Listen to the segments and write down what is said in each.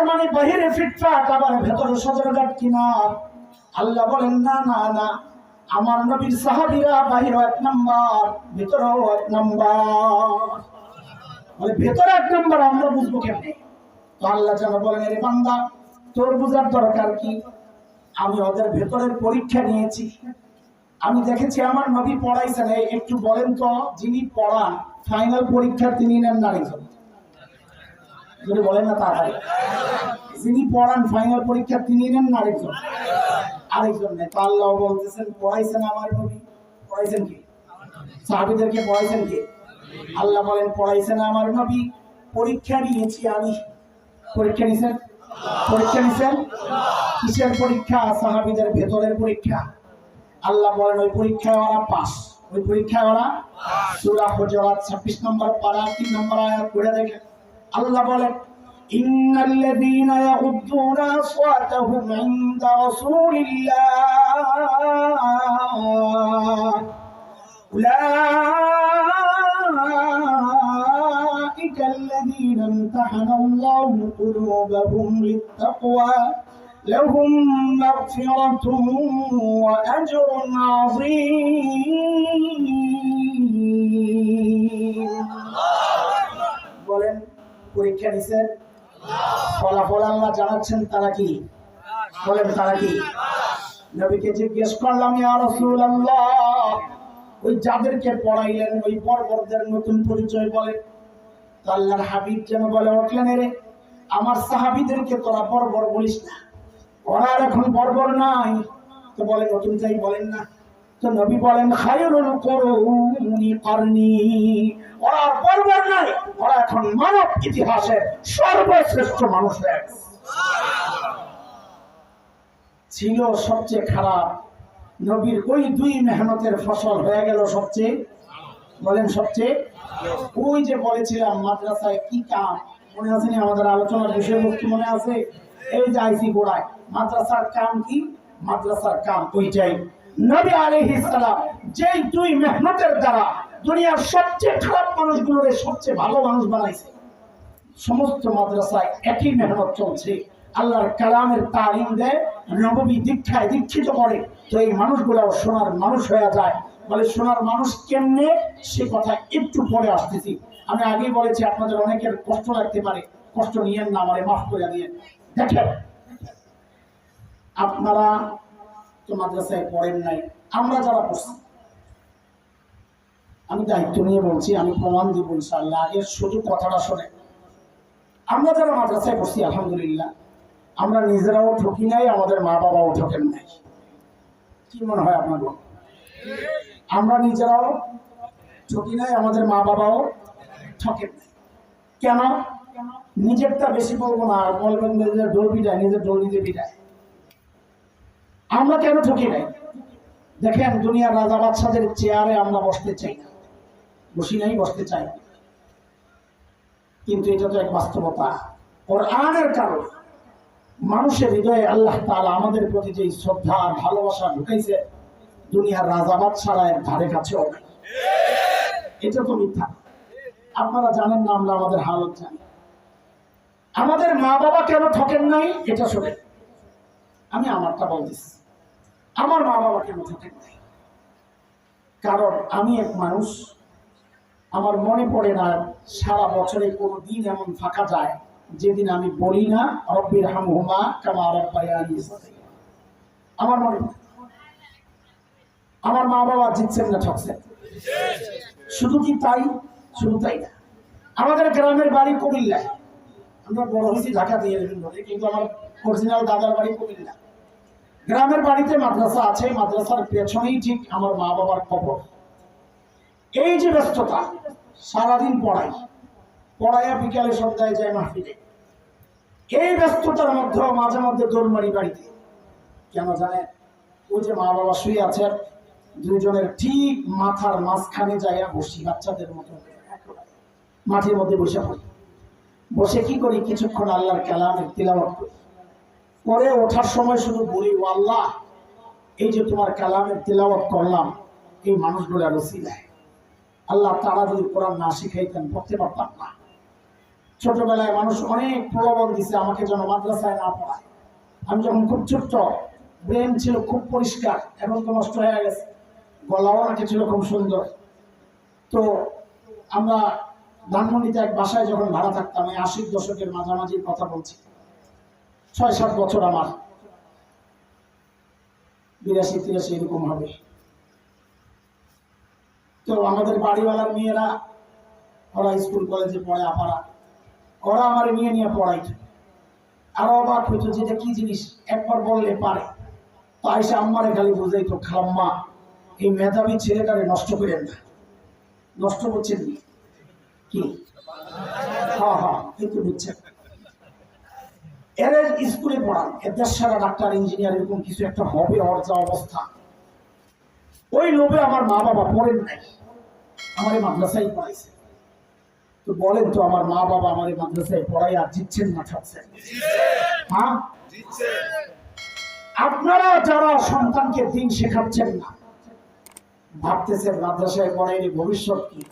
তার মানে বাহিরে ফিটফাট, আবার ভেতরে সজরঘাট কিনা আল্লাহ বলেন, না না না, আমার নবীর সাহাবীরা বাহির এক নাম্বার, ভেতরেও এক নাম্বার। ভেতরে এক নাম্বার, আমরা বুঝব কেমনে? তো আল্লাহ যেন বলেন রে বান্দা, তোর বুঝার দরকার কি? আমি ওদের ভেতরের পরীক্ষা নিয়েছি। আমি দেখেছি আমার নবী পড়াইছেন একটু বলেন তো, যিনি পড়ান ফাইনাল পরীক্ষা তিনি নেন নারীজন। যদি বলেন না তাড়াতাড়ি। যিনি পড়ান ফাইনাল পরীক্ষা, তিনি নেন নারীজন আরেকজন। আরেকজন নেই। তো আল্লাহ বলতেছেন, পড়াইছেন আমার নবী। পড়াইছেন কি? সাহাবিদেরকে পড়াইছেন কি? আল্লাহ বলেন, পড়াইছেন আমার নবী। পরীক্ষা নিয়েছি আমি। পরীক্ষা নিছেন পরীক্ষা নিছেন কিসের পরীক্ষা? সাহাবিদের ভেতরের পরীক্ষা। আল্লাহ বলেন, ওই পরীক্ষায় ওরা পাস। ওই পরীক্ষায় ওরা সূরা হুজুরাত 26 নম্বর পারা 3 নম্বর আয়াত পড়ে দেখেন। আল্লাহ বলেন ইন্নাল্লাযীনা ইয়াগুদ্দুনা আসওয়াতাহুম ইনদা রাসূলিল্লাহ أولئك الذين امتحن الله قلوبهم للتقوى لهم مغفرة وأجر عظيم পরীক্ষা নিছেন ফলাফল আল্লাহ জানাচ্ছেন, তারা কি? বলেন, তারা কি? নবীকে জিজ্ঞেস করলাম ওই যাদেরকে পড়াইলেন, ওই পর্বতদের নতুন পরিচয় বলে। আল্লাহর হাবিব যেন বলে উঠলেন রে, আমার সাহাবিদেরকে তোরা বর্বর বলিস না। ওরা এখন বর্বর নাই। তো বলে, নতুন যাই বলেন না। নবী বলেন, খায়রুল করুনি করনি। ওরা বর্বর নাই, ওরা এখন মানব ইতিহাসের সর্বশ্রেষ্ঠ মানুষ ছিল সবচেয়ে খারাপ, নবীর ওই দুই মেহনতের ফসল হয়ে গেল সবচেয়ে, বলেন সবচেয়ে। ওই যে বলেছিলাম, মাদ্রাসায় কি কাম? মনে আছে আমাদের আলোচনার বিষয়বস্তু মনে আছে? এই যে আইসি গোড়ায়, মাদ্রাসার কাম কি? মাদ্রাসার কাম ওইটাই। নবী আলাইহিস সালাম যেই দুই মেহনতের দ্বারা দুনিয়ার সবচেয়ে খারাপ মানুষগুলোরে সবচেয়ে ভালো মানুষ বানাইছে। সমস্ত মাদ্রাসায় একই মেহনত চলছে। আল্লাহর কালামের তালিম দেয়, নবী দীক্ষায় দীক্ষিত করে। তো এই মানুষগুলো সোনার মানুষ হয়ে যায়। বলে সোনার মানুষ কেমনে? সে কথা একটু পরে আসতেছি। আমি আগেই বলেছি, আপনাদের অনেকের কষ্ট লাগতে পারে। কষ্ট নিয়েন না, আমারে মাফ করে দিয়ে দেখেন, আপনারা তো মাদ্রাসায় পড়েন নাই। আমরা যারা পড়ছি, আমি দায়িত্ব নিয়ে বলছি, আমি প্রমাণ দিব ইনশাআল্লাহ আগে শুধু কথাটা শোনে আমরা যারা মাদ্রাসায় পড়ছি, আলহামদুলিল্লাহ, আমরা নিজেরাও ঠকি নাই, আমাদের মা বাবাও ঠকেন নাই। কি মনে হয় আপনার আমরা নিজেরাও ঠকি নাই, আমাদের মা বাবাও ঠকেন নাই। কেন? নিজেরটা বেশি বলব না, আর বলবেন নিজের ডোল পিটায়, নিজের ডোল নিজে পিটায়। আমরা কেন ঠকি নাই? দেখেন, দুনিয়ার রাজা বাদশাদের চেয়ারে আমরা বসতে চাই না। বসি নাই, বসতে চাই না। কিন্তু এটা তো এক বাস্তবতা। ওর আনের কারণে মানুষের হৃদয়ে আল্লাহ তালা আমাদের প্রতি যে শ্রদ্ধা ভালোবাসা ঢুকাইছে, দুনিয়ার রাজা বাদশারা এর ধারে কাছেও এটা তো মিথ্যা। আপনারা জানেন না, আমরা আমাদের হালত জানি। আমাদের মা বাবা কেন ঠকেন নাই, এটা শোনেন। আমি আমারটা বলতেছি। আমার মা বাবা কেন ঠকেন নাই কারণ আমি এক মানুষ। আমার মনে পড়ে না, সারা বছরে কোনো দিন এমন ফাঁকা যায় যেদিন আমি বলি না, রব্বির হামহুমা কামা রব্বায়ানি আমার মনে। আমার মা বাবা জিতছেন না ঠকছেন শুধু কি তাই? শুধু তাই না। আমাদের গ্রামের বাড়ি কুমিল্লায়। আমরা বড় হয়েছি, ঢাকা দিয়ে কিন্তু আমার অরিজিনাল দাদার বাড়ি কুমিল্লা। গ্রামের বাড়িতে মাদ্রাসা আছে, মাদ্রাসার পেছনেই ঠিক আমার মা বাবার খবর এই যে ব্যস্ততা, সারাদিন পড়াই, পড়াইয়া বিকালে সন্ধ্যায় যায় মাহফিলে। এই ব্যস্ততার মধ্যে মাঝে মধ্যে দৌড়মারি বাড়িতে। কেন জানেন? ওই যে মা বাবা শুয়ে আছেন, দুইজনের ঠিক মাথার মাঝখানে যাইয়া বসি, বাচ্চাদের মতো। মাঠের মধ্যে বসে পড়ি। বসে কি করি? কিছুক্ষণ আল্লাহর কালামের তিলাওয়াত করি। পরে ওঠার সময় শুধু বলি, ও আল্লাহ, এই যে তোমার কালামের তিলাওয়াত করলাম, এই মানুষগুলো রসিলায় আল্লাহ তারা যদি কোরআন না শিখাইতেন, পড়তে পারতাম না। ছোটবেলায় মানুষ অনেক প্রলোভন দিছে আমাকে যেন মাদ্রাসায় না পড়ায়। আমি যখন খুব ছোট্ট, ব্রেন ছিল খুব পরিষ্কার, এখন তো নষ্ট হয়ে গেছে। গলাও নাকি ছিল খুব সুন্দর। তো আমরা ধানমন্ডিতে এক বাসায় যখন ভাড়া থাকতাম, এই আশির দশকের মাঝামাঝির কথা বলছি। ছয় সাত বছর আমার। বিরাশি, তিরাশি এরকম হবে। তো আমাদের বাড়িওয়ালার মেয়েরা ওরা স্কুল, কলেজে পড়ে, আপারা। ওরা আমার নিয়ে নিয়ে পড়াইত আরও অবাক হইতো যে এটা কি জিনিস? একবার বললে পারে। তো আইসা আম্মারে খালি বুঝাইতো, খাম্মা, এই মেধাবী ছেলেটারে নষ্ট করেন না। নষ্ট করছেন কি? হ্যাঁ হ্যাঁ কিন্তু বুঝছেন। এর স্কুলে পড়ান এর দেশ সারা ডাক্তার ইঞ্জিনিয়ার এরকম কিছু একটা হবে ওর যা অবস্থা। ওই লোভে আমার মা বাবা পড়েন নাই। আমার এই মাদ্রাসায় পড়াইছে। তো বলেন তো আমার মা বাবা আমার এই মাদ্রাসায় পড়াই আর জিতছেন না ঠাকছেন হ্যাঁ? আপনারা যারা সন্তানকে দিন শেখাচ্ছেন না ভাবতেছেন মাদ্রাসায় পড়াইলে ভবিষ্যৎ কি?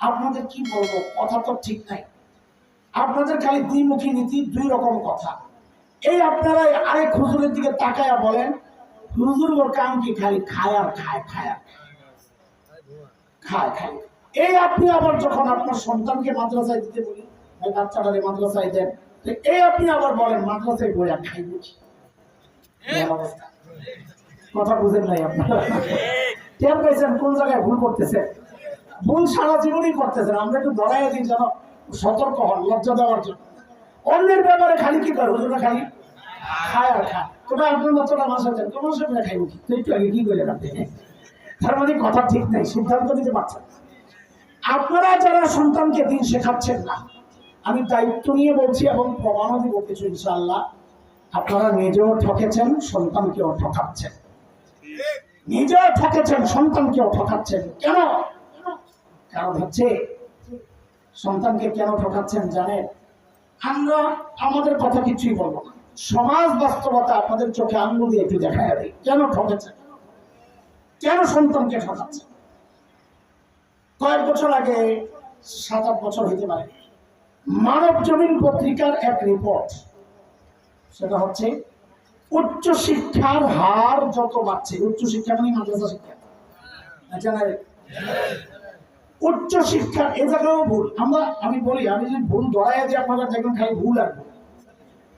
আপনাদের কি বলব? কথা তো ঠিক নাই। আপনাদের খালি দ্বিমুখী নীতি, দুই রকম কথা। এই আপনারা আরেক হুজুরের দিকে তাকায়া বলেন, হুজুর ওর কাম কি খালি খায় আর খায় খায় আর খায়। খায় এই আপনি আবার যখন আপনার সন্তানকে মাদ্রাসায় দিতে বলি বাচ্চাটারে মাদ্রাসায় দেন এই আপনি আবার বলেন, মাদ্রাসায় বই আর খাই বুঝি। কথা বুঝেন নাই আপনারা? টের পেয়েছেন কোন জায়গায় ভুল করতেছে ভুল সারা জীবনই করতেছেন, আমরা একটু ধরাই দিন যেন সতর্ক হন, লজ্জা দেওয়ার জন্য। অন্যের ব্যাপারে খালি কি করে হুজুরা খালি খায় আর খায়। তবে আপনার বাচ্চাটা মাসা দেন তোমার সাথে খাইব কি একটু আগে কি করে রাখতে তার মানে কথা ঠিক নাই, সিদ্ধান্ত নিতে পারছেন আপনারা যারা সন্তানকে দিন শেখাচ্ছেন না, আমি দায়িত্ব নিয়ে বলছি এবং প্রমাণও দিব কিছু, ইনশাআল্লাহ। আপনারা নিজেও ঠকেছেন, সন্তানকেও ঠকাচ্ছেন। নিজেও ঠকেছেন, সন্তানকেও ঠকাচ্ছেন। কেন? কারণ হচ্ছে সন্তানকে কেন ঠকাচ্ছেন জানেন? আমরা আমাদের কথা কিছুই বলব না। সমাজ বাস্তবতা আপনাদের চোখে আঙ্গুল দিয়ে একটু দেখা যাবে কেন ঠকেছেন? কেন সন্তানকে ঠকাচ্ছেন? কয়েক বছর আগে, সাত আট বছর হইতে পারে, মানব জমিন পত্রিকার এক রিপোর্ট সেটা হচ্ছে উচ্চ শিক্ষার হার যত বাড়ছে উচ্চ শিক্ষা মানে মাদ্রাসা শিক্ষা। আচ্ছা উচ্চ শিক্ষা, এ জায়গাও ভুল। আমরা, আমি বলি, আমি যদি ভুল ধরাই দিই, আপনারা দেখবেন খালি ভুল আর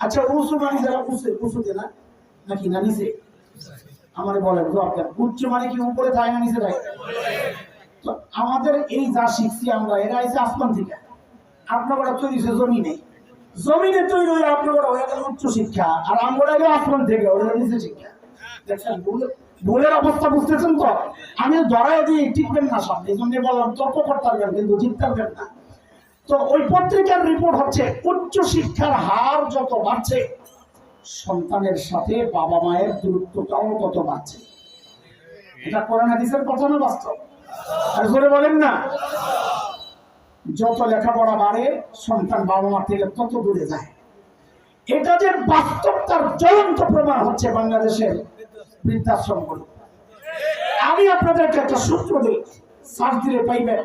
আচ্ছা উঁচু মানে যারা উঁচু উঁচুতে না নাকি না নিচে? আমার বলেন দেন উচ্চ মানে কি উপরে থাকে না নিচে থাকে তো আমাদের এই যা শিখছি আমরা, এরা এসে আসমান থেকে। আপনার তৈরি হয়েছে জমিনে। জমিনে তৈরি হয়ে আপনার উচ্চ শিক্ষা, আর আমরা আসমান থেকে, ওরা নিচে শিক্ষা। দেখছেন, ভুল- ভুলের অবস্থা বুঝতেছেন তো? আমি ধরাই দিয়ে টিকবেন না সব, এই জন্য বললাম, তর্ক করতে পারবেন, কিন্তু জিততে পারবেন না। তো ওই পত্রিকার রিপোর্ট হচ্ছে, উচ্চ শিক্ষার হার যত বাড়ছে, সন্তানের সাথে বাবা মায়ের দূরত্বটাও তত বাড়ছে। এটা করোনা হাদিসের কথা না বাস্তব? আর জোরে বলেন না। যত লেখাপড়া বাড়ে, সন্তান বাবা মা থেকে তত দূরে যায়। এটা যে বাস্তব তার জ্বলন্ত প্রমাণ হচ্ছে বাংলাদেশের বৃদ্ধাশ্রমগুলো আমি আপনাদেরকে একটা সূত্র দিই, সার্চ দিলে পাইবেন।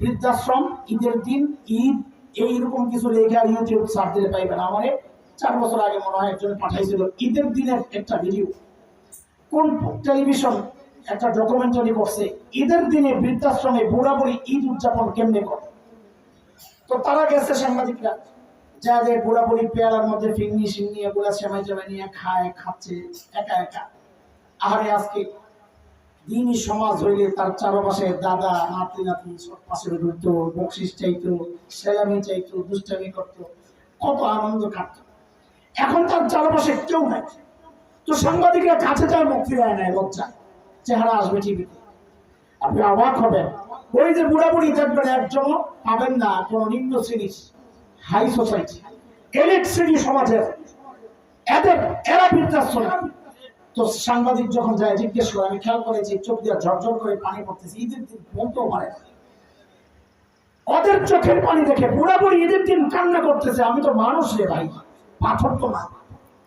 বৃদ্ধাশ্রম, ঈদের দিন, ঈদ, এইরকম কিছু লেখা ইউটিউব সার্চ দিলে পাইবেন। আমারে চার বছর আগে মনে হয় একজন পাঠাইছিল, ঈদের দিনের একটা ভিডিও কোন টেলিভিশন একটা ডকুমেন্টারি করছে, ঈদের দিনে বৃদ্ধাশ্রমে বুড়া বুড়ি ঈদ উদযাপন কেমনে করে? তো তারা গেছে সাংবাদিকরা, যা যে বুড়া বুড়ি পেয়ালার মধ্যে ফিঙ্গি সিঙ্গি এগুলা সেমাই টেমাই নিয়ে খায়, খাচ্ছে, একা একা। আহারে আজকে দিনই সমাজ হইলে তার চারপাশে দাদা, নাতি নাতি সব পাশে ঘুরতো বকশিস চাইতো, সেলামি চাইতো, দুষ্টামি করতো, কত আনন্দ কাটতো। এখন তার চারপাশে কেউ নাই। তো সাংবাদিকরা কাছে যায়, মুখ ফিরায় নেয়, লজ্জা। চেহারা আসবে টিভিতে। আপনি অবাক হবেন। ওই যে বুড়া বুড়ি দেখবেন একজন পাবেন না, কোন নিম্ন শ্রেণির হাই সোসাইটি এলিট শ্রেণি সমাজের। এদের, এরা বৃদ্ধাশ্রম। তো সাংবাদিক যখন যায়, জিজ্ঞেস করে, আমি খেয়াল করেছি, চোখ দিয়ে ঝরঝর করে পানি পড়তেছে, ঈদের দিন বলতেও না। ওদের চোখের পানি দেখে বুড়ি ঈদের দিন কান্না করতেছে। আমি তো মানুষ রে ভাই, পাথর তো না।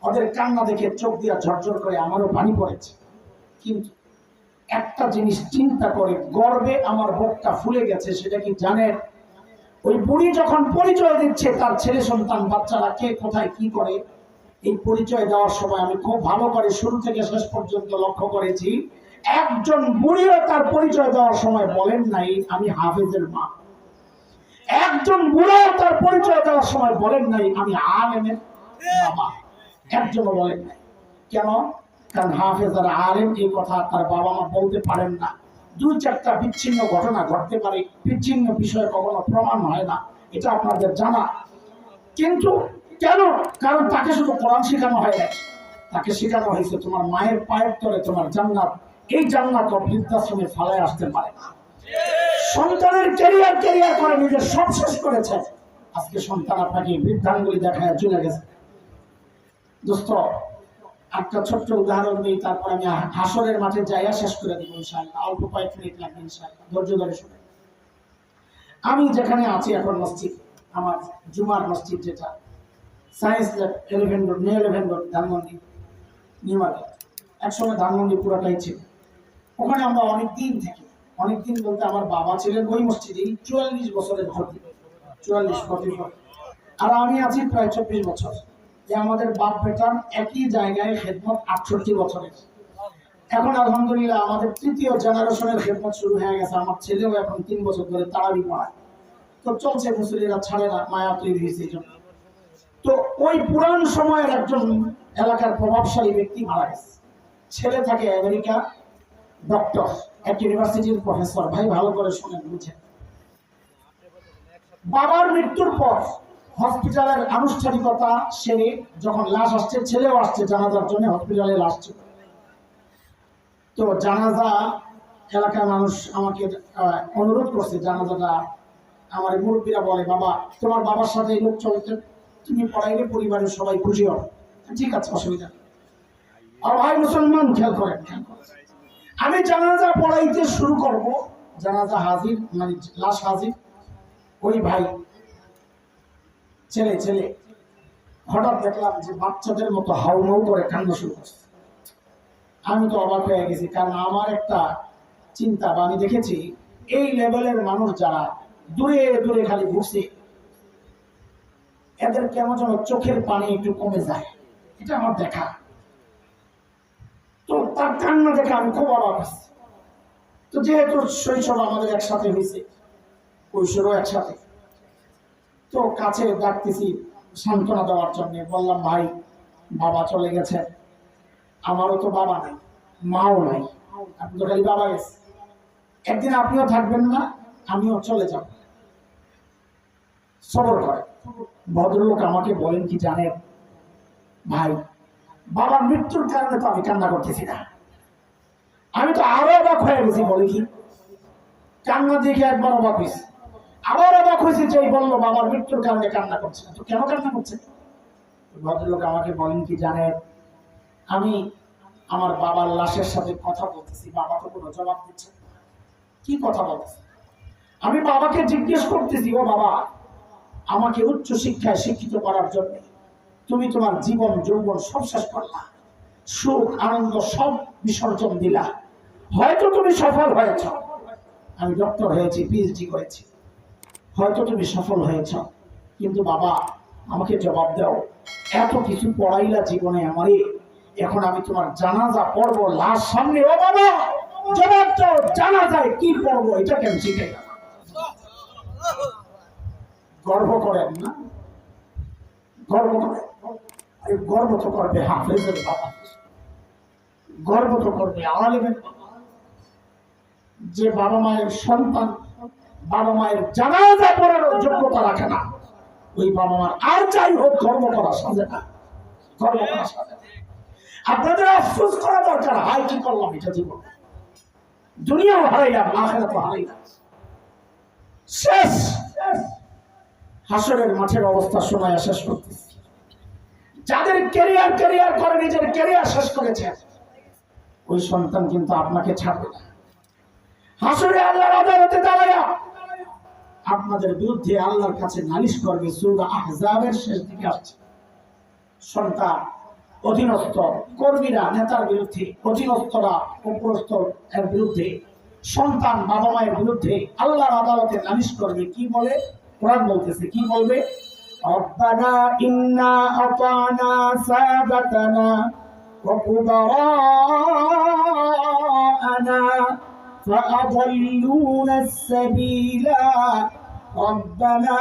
ওদের কান্না দেখে চোখ দিয়ে ঝরঝর করে আমারও পানি পড়েছে। কিন্তু একটা জিনিস চিন্তা করে, গর্বে আমার বুকটা ফুলে গেছে, সেটা কি জানেন? ওই বুড়ি যখন পরিচয় দিচ্ছে, তার ছেলে সন্তান, বাচ্চারা কে, কোথায়, কি করে? এই পরিচয় দেওয়ার সময় আমি খুব ভালো করে শুরু থেকে শেষ পর্যন্ত লক্ষ্য করেছি, একজন বুড়িও তার পরিচয় দেওয়ার সময় বলেন নাই, আমি হাফেজের মা। একজন বুড়ো তার পরিচয় দেওয়ার সময় বলেন নাই, আমি আলেমের বাবা। একজনও বলেন নাই। কেন? কারণ হাফেজ আর আলেম এই কথা তার বাবা মা বলতে পারেন না। দুই চারটা বিচ্ছিন্ন ঘটনা ঘটতে পারে, বিচ্ছিন্ন বিষয়ে কখনো প্রমাণ হয় না, এটা আপনাদের জানা। কিন্তু কেন? কারণ তাকে শুধু কোরআন শেখানো হয় না তাকে শেখানো হয়েছে তোমার মায়ের পায়ের তলে তোমার জান্নাত। এই জান্নাত ও বৃদ্ধাশ্রমে ফালায় আসতে পারে না। সন্তানের ক্যারিয়ার ক্যারিয়ার করে নিজের সব শেষ করেছে। আজকে সন্তান আপনাকে বৃদ্ধাঙ্গুলি দেখায় চলে গেছে। দোস্ত, একটা ছোট্ট উদাহরণ দিই, তারপর আমি হাসরের মাঠে জায়গা শেষ করে দিব ইনশাআল্লাহ। অল্প কয়েক মিনিট লাগবে ইনশাআল্লাহ। ধৈর্য ধরে শুনে। আমি যেখানে আছি এখন মসজিদ, আমার জুমার মসজিদ যেটা science lab eleven road new eleven road Dhanmondi new market একসময় ধানমন্ডি পুরাটাই ছিল। ওখানে আমরা অনেক দিন থাকি। অনেক দিন বলতে আমার বাবা ছিলেন ওই মসজিদেই চুয়াল্লিশ বছরের ভর্তি। চুয়াল্লিশ ফোর আর আমি আছি প্রায় চব্বিশ বছর। যে আমাদের বাপ বেটার একই জায়গায় খেদমত আটষট্টি বছরের। এখন আলহামদুলিল্লাহ আমাদের তৃতীয় জেনারেশনের খেদমত শুরু হয়ে গেছে। আমার ছেলেও এখন তিন বছর ধরে তারাবি পড়ায়। তো চলছে মুসলিরা ছাড়ে না, মায়া তৈরি হয়েছে এই জন্য। তো ওই পুরান সময়ের একজন এলাকার প্রভাবশালী ব্যক্তি মারা গেছে। ছেলে থাকে আমেরিকা ডক্টর এক ইউনিভার্সিটির প্রফেসর ভাই, ভালো করে শুনেন, বুঝেন। বাবার মৃত্যুর পর হসপিটালের আনুষ্ঠানিকতা সেরে যখন লাশ আসছে, ছেলেও আসছে, জানাজার জন্য হসপিটালে লাশ ছিল। তো জানাজা, এলাকার মানুষ আমাকে অনুরোধ করছে, জানাজাটা আমার মুরব্বীরা বলে, বাবা, তোমার বাবার সাথে লোক চলতে তুমি পড়াইলে পরিবারের সবাই খুশি হবে ঠিক আছে, অসুবিধা আর ভাই মুসলমান, খেয়াল করেন আমি জানাজা পড়াইতে শুরু করব। জানাজা হাজির মানে লাশ হাজির। ওই ভাই, ছেলে ছেলে। হঠাৎ দেখলাম যে বাচ্চাদের মতো হাউমাউ করে কান্না শুরু করছে। আমি তো অবাক হয়ে গেছি, কারণ আমার একটা চিন্তা বা আমি দেখেছি, এই লেভেলের মানুষ যারা দূরে দূরে খালি ঘুরছে এদের কেমন যেন চোখের পানি একটু কমে যায়। এটা আমার দেখা। তো তার কান্না দেখে আমি খুব অবাক হয়েছি। তো যেহেতু শৈশব আমাদের একসাথে হয়েছে, কৈশোরও একসাথে। তো কাছে ডাকতেছি সান্ত্বনা দেওয়ার জন্য। বললাম, ভাই, বাবা চলে গেছে। আমারও তো বাবা নাই, মাও নাই। আপনি তো খালি বাবা গেছে। একদিন আপনিও থাকবেন না, আমিও চলে যাব। সবর করে। ভদ্রলোক আমাকে বলেন কি জানেন ভাই, বাবার মৃত্যুর কারণে তো আমি কান্না করতেছি না। আমি তো আরও অবাক হয়ে গেছি, বলে কি? কান্না দেখে একবার অবাক হয়েছি আবার অবাক হয়েছে যে বলল, বাবার মৃত্যুর কারণে কান্না করছে তো কেন কান্না করছে? ভদ্রলোক আমাকে বলেন কি জানেন আমি আমার বাবার লাশের সাথে কথা বলতেছি, বাবা তো কোনো জবাব দিচ্ছে কি কথা বলতেছে? আমি বাবাকে জিজ্ঞেস করতেছি, ও বাবা আমাকে উচ্চ শিক্ষায় শিক্ষিত করার জন্য তুমি তোমার জীবন, যৌবন সব শেষ করলা। সুখ, আনন্দ সব বিসর্জন দিলা। হয়তো তুমি সফল হয়েছ। আমি ডক্টর হয়েছি পিএইচডি করেছি। হয়তো তুমি সফল হয়েছ। কিন্তু বাবা, আমাকে জবাব দাও। এত কিছু পড়াইলা জীবনে আমারে। এখন আমি তোমার জানাজা পড়ব, লাশ সামনে। ও বাবা, জবাব দাও, জানাজায় কি পড়ব এটা কেন শিখে গর্ব করেন না। গর্ব করেন। গর্ব তো করবে হাফেজের বাবা। গর্ব তো করবে আলেমের বাবা। যে বাবা মায়ের সন্তান, বাবা মায়ের জানাজা পড়ার যোগ্যতা রাখে না। ওই বাবা মার আর যাই হোক গর্ব করা সাজে না। গর্ব করা সাজে আপনাদের আফসোস করা দরকার হাই কি করলাম এটা জীবন। দুনিয়াও হারাইলাম, আখেরাতও হারাইলাম। শেষ। হাসরের মাঠের অবস্থা শোনায়, শেষ করতেছি। যাদের ক্যারিয়ার ক্যারিয়ার করে, নিজের ক্যারিয়ার শেষ করেছে, ওই সন্তান কিন্তু আপনাকে ছাড়বে না। হাসরে আল্লাহর আদালতে দাঁড়ায়া আপনাদের বিরুদ্ধে আল্লাহর কাছে নালিশ করবে, সূরা আহজাবের শেষ দিকে আসছে। সন্তান, অধীনস্থ, কর্মীরা, নেতার বিরুদ্ধে, অধীনস্থরা উপরস্থ এর বিরুদ্ধে, সন্তান বাবা মায়ের বিরুদ্ধে আল্লাহর আদালতে নালিশ করবে, কি বলে? কোরআন বলতেছে কি বলবে ربنا إنا أطعنا سادتنا وكبراءنا فأضلونا السبيلا ربنا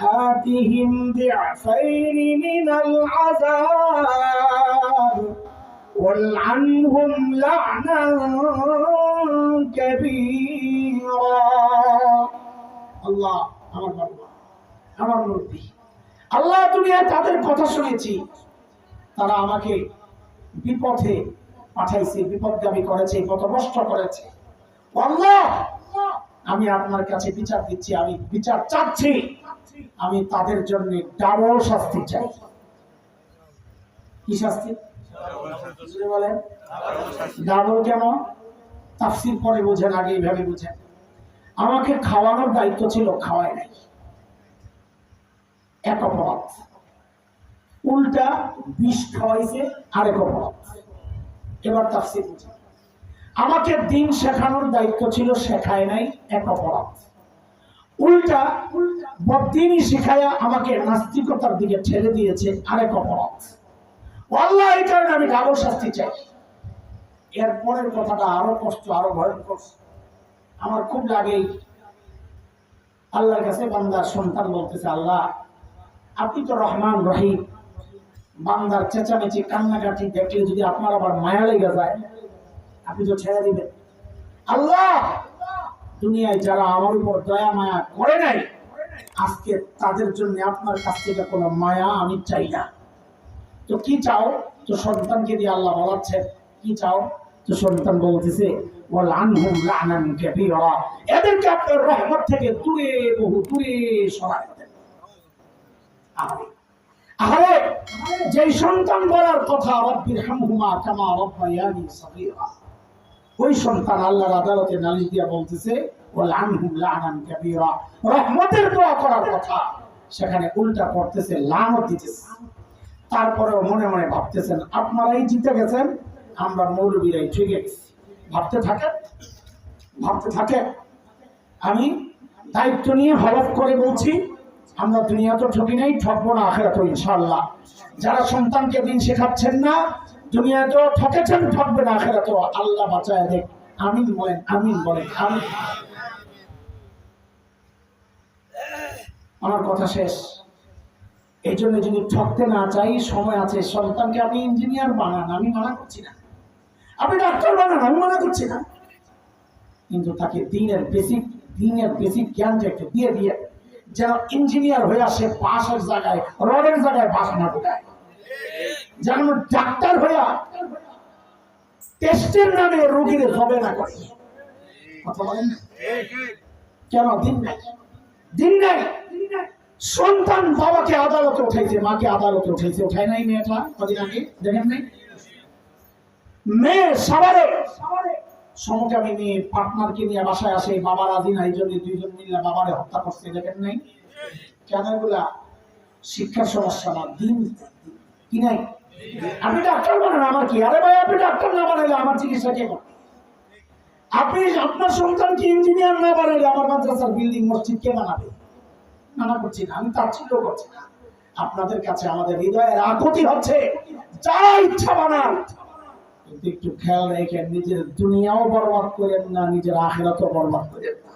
آتهم ضعفين من العذاب والعنهم لعنا كبيرا আল্লাহ আমার বাবা আমার মুরব্বী। আল্লাহ দুনিয়ায় তাদের কথা শুনেছি। তারা আমাকে বিপথে পাঠাইছে, বিপদগামী করেছে, পথভ্রষ্ট করেছে। আল্লাহ, আমি আপনার কাছে বিচার দিচ্ছি, আমি বিচার চাচ্ছি। আমি তাদের জন্য ডাবল শাস্তি চাই। কি শাস্তি? বলেন। ডাবল কেন? তাফসির পরে বোঝেন আগে এইভাবে বোঝেন। আমাকে খাওয়ানোর দায়িত্ব ছিল খাওয়ায় নাই। এক অপরাধ। উল্টা বিষ খাওয়াইছে আরেক অপরাধ। এবার তাফসির আমাকে দিন শেখানোর দায়িত্ব ছিল শেখায় নাই, এক অপরাধ। উল্টা বদিনই শিখায়া আমাকে নাস্তিকতার দিকে ঠেলে দিয়েছে আরেক অপরাধ। আল্লাহ এই কারণে আমি ডাবল শাস্তি চাই। এরপরের কথাটা আরও কষ্ট, আরও ভয়ঙ্কর। আমার খুব লাগে। আল্লাহর কাছে বান্দার সন্তান বলতেছে, আল্লাহ, আপনি তো রহমান, রহিম। বান্দার চেঁচামেচি, কান্নাকাটি দেখলে যদি আপনার আবার মায়া লেগে যায়, আপনি তো ছেড়ে দিবেন। আল্লাহ, দুনিয়ায় যারা আমার উপর দয়া, মায়া করে নাই, আজকে তাদের জন্য আপনার কাছ থেকে কোনো মায়া আমি চাই না। তো কি চাও? তো সন্তানকে দিয়ে আল্লাহ বলাচ্ছেন, কি চাও? তো সন্তান বলতেছে লানান কাবীরা। এদেরকে আপনার রহমত থেকে দূরে, বহু দূরে দেন। যেই সন্তান বলার কথা, রব্বির হামহুমা কামা রব্বায়ানি সগীরা। ওই সন্তান আল্লাহর আদালতে নালিশ দিয়া বলতেছে ওয়াল আনহুম লানান কাবীরা। রহমতের দোয়া করার কথা। সেখানে উল্টা করতেছে লানত দিতেছে। তারপরেও মনে মনে ভাবতেছেন, আপনারাই জিতে গেছেন, আমরা মৌলবীরাই ঠিক গেছি। ভাবতে থাকেন ভাবতে থাকেন আমি দায়িত্ব নিয়ে হলফ করে বলছি, আমরা দুনিয়া তো ঠকি নাই, ঠকবো না আখেরা তো ইনশাল্লাহ যারা সন্তানকে দিন শেখাচ্ছেন না দুনিয়া তো ঠকেছেন, ঠকবে না আখেরা তো আল্লাহ বাঁচায় দেখ। আমিন বলেন আমিন বলেন, আমিন। আমার কথা শেষ। এই জন্য যদি ঠকতে না চাই, সময় আছে, সন্তানকে আপনি ইঞ্জিনিয়ার বানান, আমি মানা করছি না। আপনি ডাক্তার বানান, আমি মনে করছি না। কিন্তু তাকে দিনের বেসিক দিনের বেসিক জ্ঞানটা একটু দিয়ে দিয়ে যেন ইঞ্জিনিয়ার হয়ে আসে বাঁশের জায়গায়, রডের জায়গায় বাস না ঢুকায় যেন ডাক্তার হইয়া টেস্টের নামে রোগীর হবে না করে। কথা বলেন? কেন? দিন নাই। দিন নাই। সন্তান বাবাকে আদালতে উঠাইছে, মাকে আদালতে উঠাইছে। উঠাই নাই মেয়েটা, কদিন আগে? দেখেন নাই? মেয়ে পার্টনারকে নিয়ে বাসায় আসে, বাবার দুইজন বাবারে হত্যা নাই? শিক্ষার সমস্যা আপনি আরে আপনি ডাক্তার না আমার চিকিৎসা কে আপনি আপনার সন্তানকে ইঞ্জিনিয়ার না আমার মাদ্রাসার বিল্ডিং কে বানাবে? করছি না আপনাদের কাছে আমাদের হৃদয়ের আকুতি হচ্ছে। যারা ইচ্ছা বানান। কিন্তু একটু খেয়াল রেখে নিজের দুনিয়াও বরবাদ করেন না নিজের আখেরাতও বরবাদ করেন না।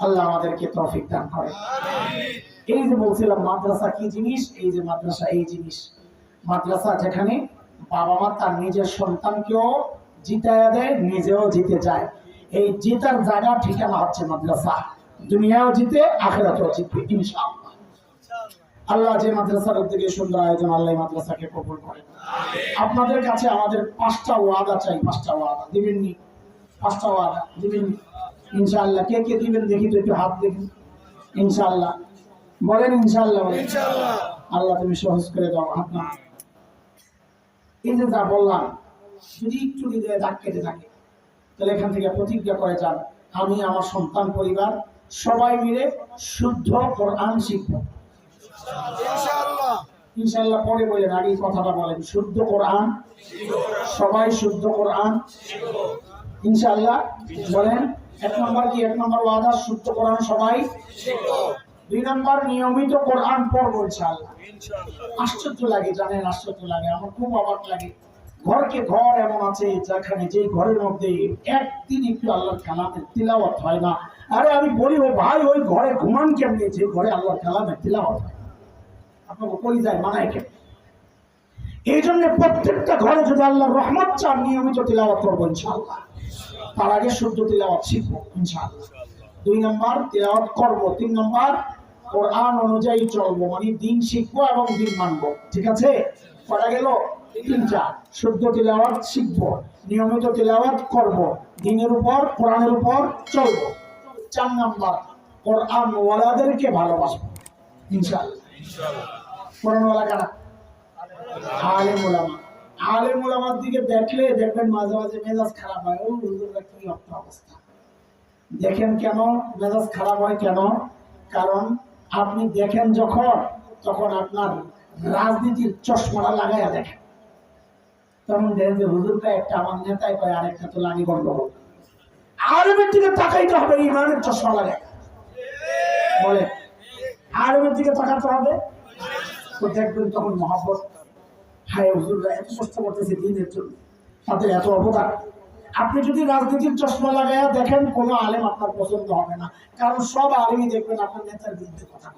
আল্লাহ আমাদেরকে তৌফিক দান করে এই যে বলছিলাম মাদ্রাসা কি জিনিস? এই যে মাদ্রাসা এই জিনিস। মাদ্রাসা যেখানে বাবা মা তার নিজের সন্তানকেও জিতায় দেয় নিজেও জিতে যায়। এই জিতার জায়গা ঠিকানা হচ্ছে মাদ্রাসা। দুনিয়াও জিতে আখেরাতেও জিতবে ইনশাআল্লাহ। আল্লাহ যে মাদ্রাসার উদ্যোগে সুন্দর আয়োজন আল্লাহ মাদ্রাসাকে কবুল করে। আপনাদের কাছে আমাদের পাঁচটা ওয়াদা চাই পাঁচটা ওয়াদা। দিবেন নি? পাঁচটা ওয়াদা। দিবেননি ইনশাআল্লাহ। কে কে দিবেন দেখি তো একটু হাত দেখি। ইনশাআল্লাহ। বলেন ইনশাআল্লাহ বলেন। আল্লাহ তুমি সহজ করে দাও হাত না এই যে যা বললাম যদি একটু হৃদয়ে দাগ কেটে থাকে তাহলে এখান থেকে প্রতিজ্ঞা করে যান আমি আমার সন্তান পরিবার সবাই মিলে শুদ্ধ কোরআন শিখব। ইনশাল্লাহ পরে বলেন আগে কথাটা বলেন শুদ্ধ কোরআন সবাই শুদ্ধ কোরআন। ইনশাল্লাহ বলেন এক নম্বর কি? এক নম্বর ওয়াদা শুদ্ধ কোরআন সবাই? দুই নম্বর নিয়মিত কোরআন পড়ব ইনশাআল্লাহ। আশ্চর্য লাগে জানেন আশ্চর্য লাগে আমার খুব অবাক লাগে। ঘরকে ঘর এমন আছে যেখানে যে ঘরের মধ্যে একদিন একটু আল্লাহর কালামের তিলাওয়াত হয় না। আরে আমি বলি ও ভাই ওই ঘরে ঘুমান কেমনি? যে ঘরে আল্লাহর কালামের তিলাওয়াত হয়। আপনাকে কই যায়, মানায় কেমন এই জন্য প্রত্যেকটা ঘরে যদি আল্লাহর রহমত চান, নিয়মিত তিলাওয়াত করব ইনশাআল্লাহ। তার আগে শুদ্ধ তিলাওয়াত দুই নম্বর, তিলাওয়াত করব তিন নম্বর অনুযায়ী চলবো মানে দিন শিখব এবং দিন মানবো। ঠিক আছে? কটা গেল? তিনটা। শুদ্ধ তিলাওয়াত শিখব, নিয়মিত তিলাওয়াত করব, দিনের উপর, কোরআনের উপর চলবো। চার নম্বর, কোরআন ওয়ালাদেরকে ভালোবাসবো, ইনশাআল্লাহ। আপনি দেখেন যখন, তখন আপনার রাজনীতির চশমাটা লাগাইয়া দেখেন। তখন দেখেন যে হুজুরটা একটা আমার নেতাই পায় আরেকটা তো লাগি গন্ডগোল আলেমের দিকে তাকাইতে হবে, ইমানের চশমা লাগায় বলে আলেমের দিকে তাকাতে হবে। তো দেখবেন তখন মহাব্বত। হায় হুজুররা, এত কষ্ট করতেছে দিনের জন্য। তাদের এত অবদান। আপনি যদি রাজনীতির চশমা লাগাইয়া দেখেন, কোনো আলেম আপনার পছন্দ হবে না। কারণ সব আলেমই দেখবেন আপনার নেতার বিরুদ্ধে কথা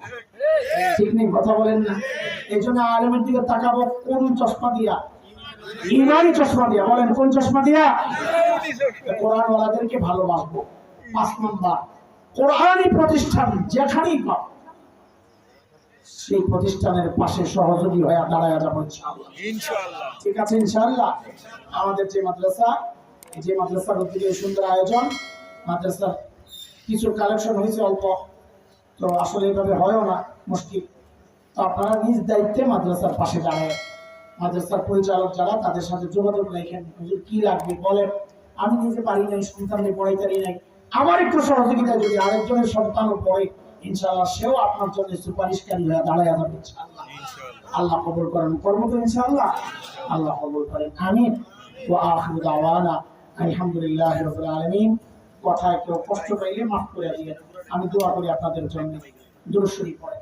ঠিক নেই, কথা বলেন না। এই জন্য আলেমের দিকে তাকাবো, কোন চশমা দিয়া? ইমানি চশমা দিয়া। বলেন, কোন চশমা দিয়া? কোরআন ওয়ালাদেরকে ভালোবাসবো। পাঁচ নম্বর, কোরআনই প্রতিষ্ঠান যেখানেই পাবো সেই প্রতিষ্ঠানের পাশে সহযোগী হয়ে দাঁড়ায় যাব ইনশাআল্লাহ। ঠিক আছে ইনশাআল্লাহ। আমাদের যে মাদ্রাসা এই যে মাদ্রাসার উদ্যোগে সুন্দর আয়োজন মাদ্রাসার কিছু কালেকশন হয়েছে অল্প তো আসলে এভাবে হয়ও না মুশকিল। তো আপনারা নিজ দায়িত্বে মাদ্রাসার পাশে দাঁড়ায়। মাদ্রাসার পরিচালক যারা তাদের সাথে যোগাযোগ রাখেন হুজুর কি লাগবে? বলেন। আমি নিজে পারি নাই সন্তানকে পড়াইতে পারি নাই। আমার একটু সহযোগিতা যদি আরেকজনের সন্তানও পড়ে ইনশাআল্লাহ সেও আপনার জন্য সুপারিশ কেন্দ্রে দাঁড়ায় যাবে আল্লাহ কবুল করেন। করব তো ইনশাআল্লাহ? আল্লাহ কবুল করেন। আমিন। ও আখির দাওয়ানা। আলহামদুলিল্লাহ রাব্বিল আলামিন। কথায় কেউ কষ্ট পাইলে মাফ করে দিবেন। আমি দোয়া করি আপনাদের জন্য। দুরুদ শরীফ পড়ে।